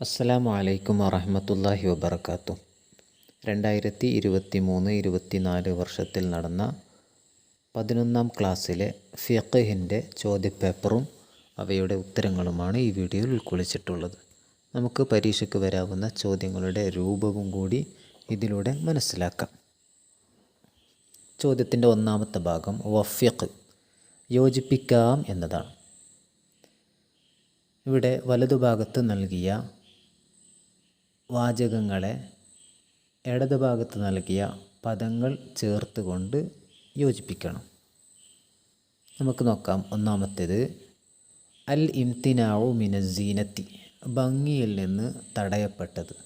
അസ്സലാമു അലൈക്കും വറഹമത്തല്ലാഹി വബർക്കാത്തു രണ്ടായിരത്തി ഇരുപത്തി മൂന്ന് ഇരുപത്തിനാല് വർഷത്തിൽ നടന്ന പതിനൊന്നാം ക്ലാസ്സിലെ ഫിഖഹിന്റെ ചോദ്യപേപ്പറും അവയുടെ ഉത്തരങ്ങളുമാണ് ഈ വീഡിയോയിൽ ഉൾക്കൊള്ളിച്ചിട്ടുള്ളത്. നമുക്ക് പരീക്ഷയ്ക്ക് വരാവുന്ന ചോദ്യങ്ങളുടെ രൂപവും കൂടി ഇതിലൂടെ മനസ്സിലാക്കാം. ചോദ്യത്തിന്റെ ഒന്നാമത്തെ ഭാഗം വഫ്യഖ് യോജിപ്പിക്കാം എന്നതാണ്. ഇവിടെ വലതുഭാഗത്ത് നൽകിയ വാചകങ്ങളെ ഇടതുഭാഗത്ത് നൽകിയ പദങ്ങൾ ചേർത്തുകൊണ്ട് യോജിപ്പിക്കണം. നമുക്ക് നോക്കാം. ഒന്നാമത്തേത് അൽ ഇംതിനാവു മിനസീനത്തി ഭംഗിയിൽ നിന്ന് തടയപ്പെട്ടത്.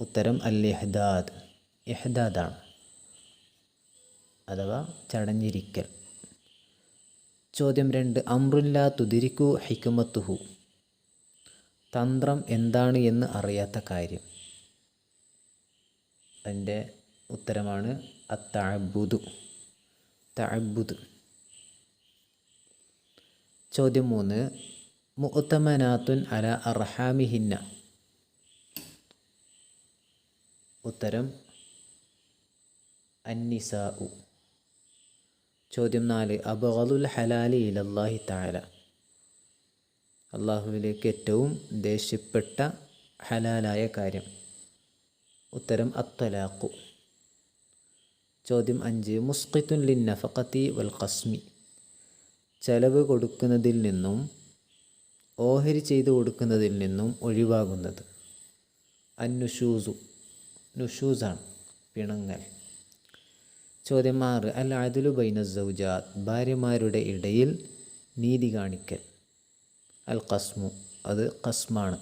ഉത്തരം അൽ എഹ്ദാദ് എഹ്ദാദാണ് അഥവാ ചടഞ്ഞിരിക്കൽ. ചോദ്യം രണ്ട് അമ്രുല്ലാ തുതിരിക്കു ഹിക്കുമത്തുഹു തന്ത്രം എന്താണ് എന്ന് അറിയാത്ത കാര്യം. അതിന്റെ ഉത്തരമാണ് അത്തഅബുദു. തഅബുദ് ചോദ്യം മൂന്ന്. മുത്തമനാത്തുൻ അല അർഹാമിഹിന്ന. ഉത്തരം അന്നിസാഉ. ചോദ്യം നാല്. അബുൽ ഹലാലി ഇലല്ലാഹി താല അള്ളാഹുവിലേക്ക് ഏറ്റവും ദേഷ്യപ്പെട്ട ഹലാലായ കാര്യം. ഉത്തരം അത്തലാഖു. ചോദ്യം അഞ്ച് മുസ്ഖിത്തുൻ ലിൻ നഫക്കത്തി വൽ കസ്മി ചെലവ് കൊടുക്കുന്നതിൽ നിന്നും ഓഹരി ചെയ്തു കൊടുക്കുന്നതിൽ നിന്നും ഒഴിവാകുന്നത്. അന്നുഷൂസു. നുഷൂസാണ് പിണങ്ങൽ. ചോദ്യം ആറ് അൽ അതിലു ബൈന സൗജാത്. ഭാര്യമാരുടെ ഇടയിൽ നീതി കാണിക്കൽ. അൽ ഖസ്മു അത് ഖസ്മാണ്.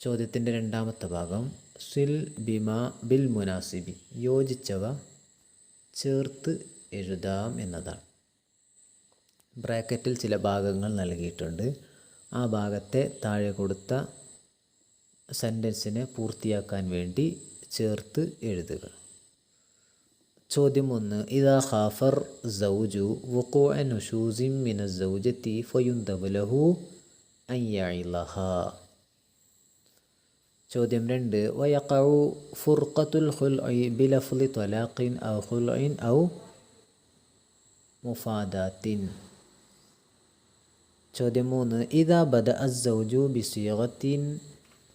ചോദ്യത്തിന്റെ രണ്ടാമത്തെ ഭാഗം സിൽ ബിമ ബിൽ മുനാസിബി. യോജിച്ചവ ചേർത്ത് എഴുതാം എന്നതാണ്. ബ്രാക്കറ്റിൽ ചില ഭാഗങ്ങൾ നൽകിയിട്ടുണ്ട്. ആ ഭാഗത്തെ താഴെ കൊടുത്ത സെന്റൻസിനെ പൂർത്തിയാക്കാൻ വേണ്ടി ചേർത്ത് എഴുതുക. ചോദ്യം ഒന്ന് ഇതാ ഖാഫർ സൗജു വുക്കു നുഷൂസിം മിന സൗജത്തി ഫയുന്തബുലഹു അയ്യായിലഹ ചോദ്യം രണ്ട് വയക്കൗ ഫുർഖത്തുൽ ഖുൽഇ ബിലഫ്ലി ത്വലാഖിൻ ഔ ഖുൽഇൻ ഔ മുഫാദാത്തിൻ ചോദ്യം മൂന്ന് ഇതാ ബദ അസ്സൗജു ബിസിയഗത്തിൻ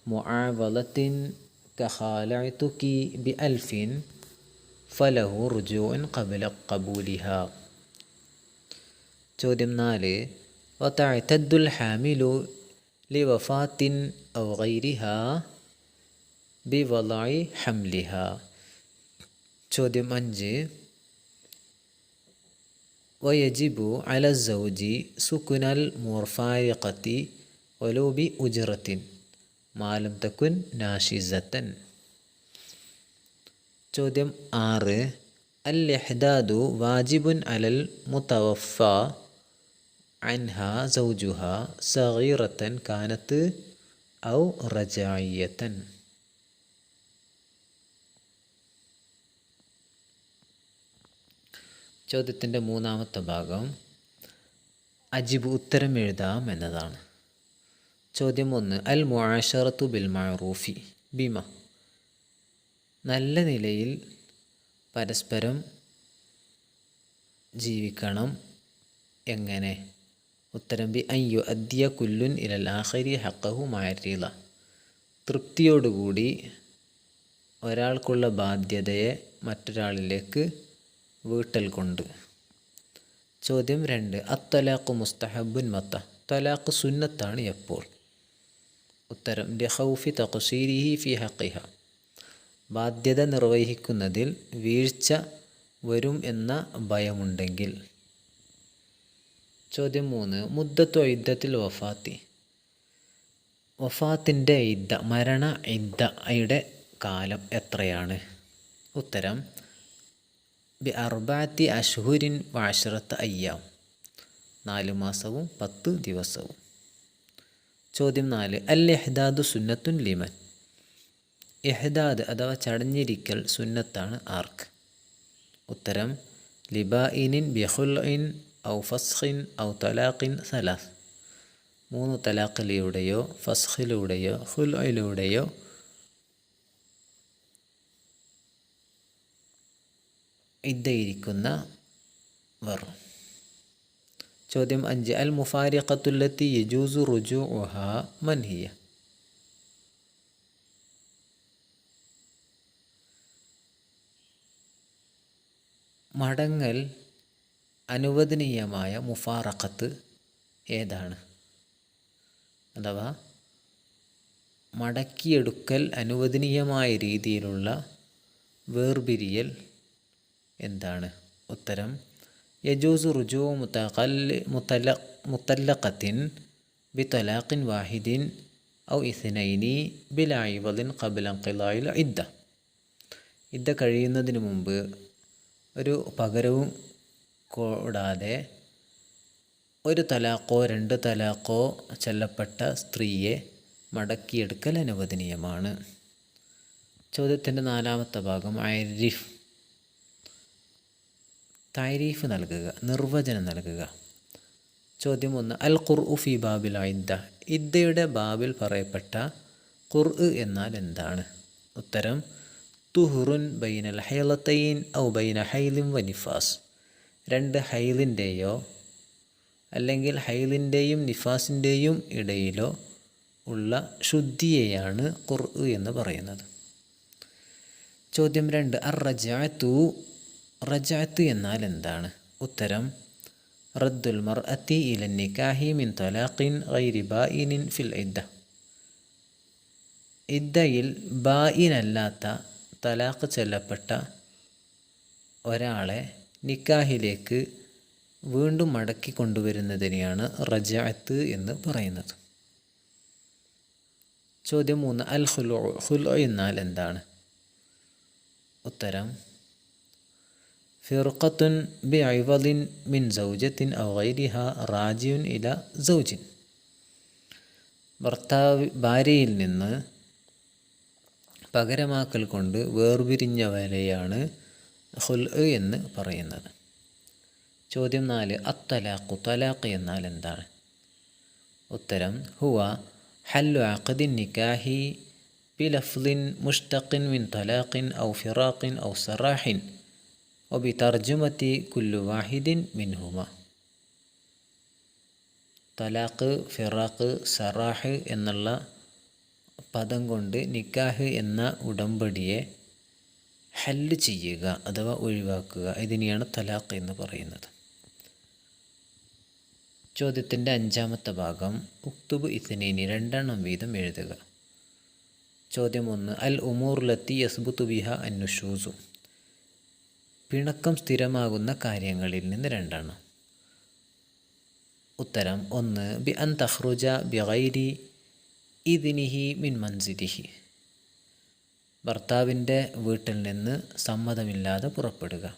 മുആവലത്തിൻ കഖാലഅതുകി ബിഅൽഫിൻ ഫലഹു റുജൂൻ ഖബല ഖബൂലിഹ ചോദ്യം നാല് വതഅതദ്ദുൽ ഹാമിലു ലിവഫാത്തിൻ ഔ ഗൈരിഹ ബിവളഇ ഹംലിഹ ചോദ്യം അഞ്ച് ويجب على الزوج سكن المرفارقة ولو بأجرة ما لم تكن ناشزة ചോദ്യം ആറ്. അൽ ഇഹ്ദാദു വാജിബുൻ അലൽ മുത്തവഫ അൻഹ സൗജുഹ സഹീറത്തൻ കാനത്ത് ഔ റജായിയത്തൻ. ചോദ്യത്തിന്റെ മൂന്നാമത്തെ ഭാഗം അജിബ് ഉത്തരം എഴുതാം എന്നതാണ്. ചോദ്യം ഒന്ന് അൽ മുആഷറത്തു ബിൽ മഅറൂഫി ബിമ. നല്ല നിലയിൽ പരസ്പരം ജീവിക്കണം. എങ്ങനെ? ഉത്തരം ബി അയ്യോ അദ്യ കുല്ലുൻ ഇലൽ ആഹരി ഹക്കഹു മാരീല തൃപ്തിയോടുകൂടി ഒരാൾക്കുള്ള ബാധ്യതയെ മറ്റൊരാളിലേക്ക് വീട്ടൽ കൊണ്ട് ചോദ്യം രണ്ട് അത്തലാഖ് മുസ്തഹബുൻ മത്ത തലാഖ് സുന്നത്താണ് എപ്പോൾ? ഉത്തരം ലഹൌഫി തഖസീരിഹി ഫി ഹക്കിഹ ബാധ്യത നിർവഹിക്കുന്നതിൽ വീഴ്ച വരും എന്ന ഭയമുണ്ടെങ്കിൽ. ചോദ്യം മൂന്ന്. മുദ്ദത്തു യുദ്ധത്തിൽ വഫാത്തി. വഫാത്തിന്റെ ഇദ്ദ മരണ ഇദ്ദയുടെ കാലം എത്രയാണ്? ഉത്തരം ബി അർബാത്തി അഷ്ഹുരിൻ വാഷറത്ത് അയ്യാം. നാല് മാസവും പത്ത് ദിവസവും. ചോദ്യം നാല്. അൽ സുന്നത്തുൻ ലിമൻ. എഹ്ദാദ് അഥവാ ചടഞ്ഞിരിക്കൽ സുന്നത്താണ് ആർക്ക്? ഉത്തരം ലിബായിനിൻ ബിഹുൽഇൻ ഔ ഫസ്ഖിൻ ഔ തലാഖിൻ സലാസ്. മൂന്ന് തലാഖിലൂടെയോ ഫസ്ഖിലൂടെയോ ഹുലയിലൂടെയോ ഇദ്ദയിരിക്കുന്ന വർ. ചോദ്യം അഞ്ച് അൽ മുഫാരിഖത്തുല്ലത്തി യജൂസു റുജു മൻഹിയ. മടങ്ങൽ അനുവദനീയമായ മുഫാറഖത്ത് ഏതാണ്? അഥവാ മടക്കിയെടുക്കൽ അനുവദനീയമായ രീതിയിലുള്ള വേർപിരിയൽ എന്താണ്? ഉത്തരം യജൂസു റുജു മുത്തഖൽ മുത്തല മുത്തല്ലഖത്തിൻ തലാഖിൻ വാഹിദിൻ ഔ ഇസ്നൈനി ബിലായിവദിൻ കബിലൻ ഖിലായിൽ ഇദ്ദ. ഇദ്ദ കഴിയുന്നതിന് മുമ്പ് ഒരു പകരവും കൂടാതെ ഒരു തലാഖോ രണ്ട് തലാഖോ ചെല്ലപ്പെട്ട സ്ത്രീയെ മടക്കിയെടുക്കൽ അനുവദനീയമാണ്. ചോദ്യത്തിന്റെ നാലാമത്തെ ഭാഗം ഐരിഫ് താരീഫ് നൽകുക നിർവചനം നൽകുക. ചോദ്യം ഒന്ന് അൽ ഖുർഉ ഫി ബാബിൽ ഇദ്ദ ഇദ്ദയുടെ ബാബിൽ പറയപ്പെട്ട ഖുർഉ എന്നാൽ എന്താണ്? ഉത്തരം തുഹുറുൻ ബൈനൽ ഹൈലത്തൈൻ ഔ ബൈന ഹൈലിം വനിഫാസ് രണ്ട് ഹൈലിന്റെയോ അല്ലെങ്കിൽ ഹൈലിന്റെയും നിഫാസിന്റെയും ഇടയിലോ ഉള്ള ശുദ്ധിയെയാണ് ഖുർ എന്ന് പറയുന്നത്. ചോദ്യം രണ്ട് അർ റജാത്തു റജാത്ത് എന്നാൽ എന്താണ്? ഉത്തരം റദ്ദുൽ മർ അത്തി ഇലൻ നിക്കാഹി മിൻ തലാഖിൻ ഗൈരി ഫിൽ ഇദ്ദ. ഇദ്ദയിൽ ബായിനല്ലാത്ത തലാഖ് ചെല്ലപ്പെട്ട ഒരാളെ നിക്കാഹിലേക്ക് വീണ്ടും മടക്കി കൊണ്ടുവരുന്നതിനെയാണ് റജാത്ത് എന്ന് പറയുന്നത്. ചോദ്യം മൂന്ന് അൽ ഹുലു ഹുലു എന്നാൽ എന്താണ്? ഉത്തരം ഫിർഖത്തുൻ ബി ഐവദിൻ മിൻ സൗജത്തിൻ ഔ ഗൈരിഹ റാജിയുൻ ഇല സൗജിൻ. ഭർത്താവ് ഭാര്യയിൽ നിന്ന് പകരമാക്കൽ കൊണ്ട് വേർപിരിഞ്ഞവരെയാണ് ഹുൽ എന്ന് പറയുന്നത്. ചോദ്യം നാല് അത്തലാഖു തലാഖ് എന്നാൽ എന്താണ്? ഉത്തരം ഹുവ ഹല്ലു അഖദിൻ നിക്കാഹി ബിലഫ്ലിൻ മുഷ്തഖിൻ മിൻ തലാഖിൻ ഔ ഫിറാഖിൻ ഔ സറാഹിൻ ഒബിതർജുമത്തി കുല്ലു വാഹിദിൻ മിൻഹുമ. തലാഖ് ഫിറാഖ് സറാഹ് എന്നുള്ള പദം കൊണ്ട് നിക്കാഹ് എന്ന ഉടമ്പടിയെ ഹല്ല് ചെയ്യുക അഥവാ ഒഴിവാക്കുക. ഇതിനെയാണ് തലാഖ് എന്ന് പറയുന്നത്. ചോദ്യത്തിന്റെ അഞ്ചാമത്തെ ഭാഗം ഉക്തുബ് ഇസനീനി രണ്ടെണ്ണം വീതം എഴുതുക. ചോദ്യം ഒന്ന് അൽ ഉമൂർ ലത്തി യസ്ബുത്തു ബിഹ അന്നുഷൂസു. പിണക്കം സ്ഥിരമാകുന്ന കാര്യങ്ങളിൽ നിന്ന് രണ്ടെണ്ണം. ഉത്തരം ഒന്ന് ബി അൻ തഹ്റുജ ബി ഗൈരി ഇതിനിഹി മിൻ മൻസിരിഹി ഭർത്താവിന്റെ വീട്ടിൽ നിന്ന് സമ്മതമില്ലാതെ പുറപ്പെടുക.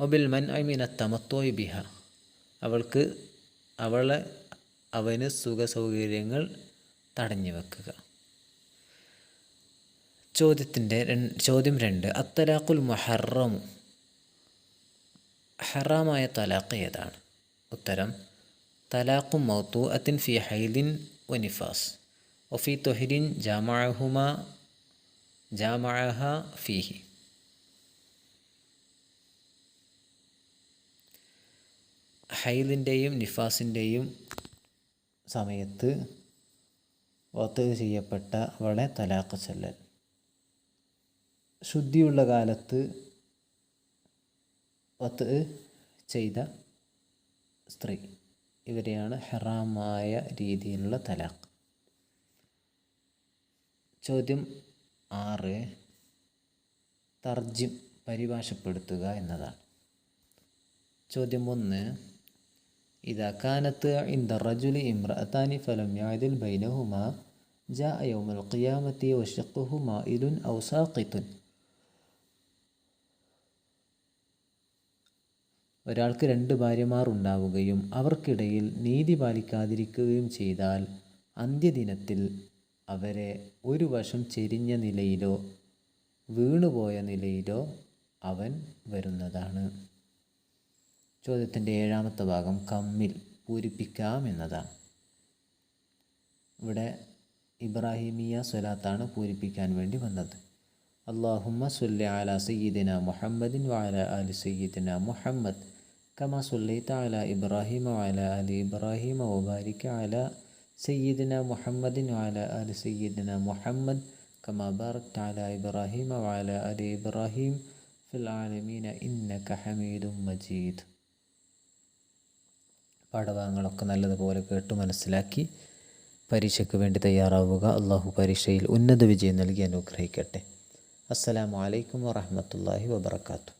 ഒബിൽ മൻ ഐമിന തമത്തോയ് ബിഹ. അവൾക്ക് അവളെ അവന് സുഖസൗകര്യങ്ങൾ തടഞ്ഞു വെക്കുക. ചോദ്യത്തിന്റെ ചോദ്യം രണ്ട്. അത്തലാഖുൽ മുഹറമു. ഹറാമായ തലാഖ് ഏതാണ്? ഉത്തരം തലാഖു മൗത്തു അത്തിൻ ഫി ഹൈലിൻ വനിഫാസ് ഒഫി തൊഹിരിൻ ജാമഅഹുമ ജാമഅഹ ഫീഹി ഹൈദിന്റെയും നിഫാസിന്റെയും സമയത്ത് വത്ത് ചെയ്യപ്പെട്ട അവളെ തലാഖ് ചെല്ലൽ. ശുദ്ധിയുള്ള കാലത്ത് വത്ത് ചെയ്ത സ്ത്രീ. ഇവരെയാണ് ഹറാമായ രീതിയിലുള്ള തലാഖ്. ചോദ്യം ആറ്. തർജിം പരിഭാഷപ്പെടുത്തുക എന്നതാണ്. ചോദ്യം ഒന്ന്. ഇതാ കാനത്ത് ഇന്ദ റജുലി ഇമ്രഅത്താനി ഫലം യാദിൽ ബൈനഹുമ ജാ യൗമൽ ഖിയാമത്തി വഷഖുഹു മായിലുൻ ഔ ഒരാൾക്ക് രണ്ട് ഭാര്യമാർ ഉണ്ടാവുകയും അവർക്കിടയിൽ നീതി പാലിക്കാതിരിക്കുകയും ചെയ്താൽ അന്ത്യദിനത്തിൽ അവരെ ഒരു വശം ചെരിഞ്ഞ നിലയിലോ വീണുപോയ നിലയിലോ അവൻ വരുന്നതാണ്. ചോദ്യത്തിന്റെ ഏഴാമത്തെ ഭാഗം കമ്മിൽ പൂരിപ്പിക്കാം എന്നതാണ്. ഇവിടെ ഇബ്രാഹിമിയ സ്വലാത്താണ് പൂരിപ്പിക്കാൻ വേണ്ടി വന്നത്. അള്ളാഹുമ്മ സുല്ല അല സയ്യിദിന മുഹമ്മദിൻ വാല അലി സയ്യിദിന മുഹമ്മദ് കമ സുല്ലൈത്ത അല ഇബ്രാഹിമ വാല അലി ഇബ്രാഹിമ ഒബാരിക്ക അല സയ്യിദിന മുഹമ്മദിൻ വാല അലി സയ്യിദിന മുഹമ്മദ് കമാ ഇബ്രാഹിമ വാല അലി ഇബ്രാഹിം ഫിൽ ആലമീന ഇന്നക ഹമീദും മജീദ്. പാഠഭാഗങ്ങളൊക്കെ നല്ലതുപോലെ കേട്ട് മനസ്സിലാക്കി പരീക്ഷയ്ക്ക് വേണ്ടി തയ്യാറാവുക. അള്ളാഹു പരീക്ഷയിൽ ഉന്നത വിജയം നൽകി അനുഗ്രഹിക്കട്ടെ. അസ്സലാമു അലൈക്കും വറഹമത്തല്ലാഹി വബർക്കാത്തു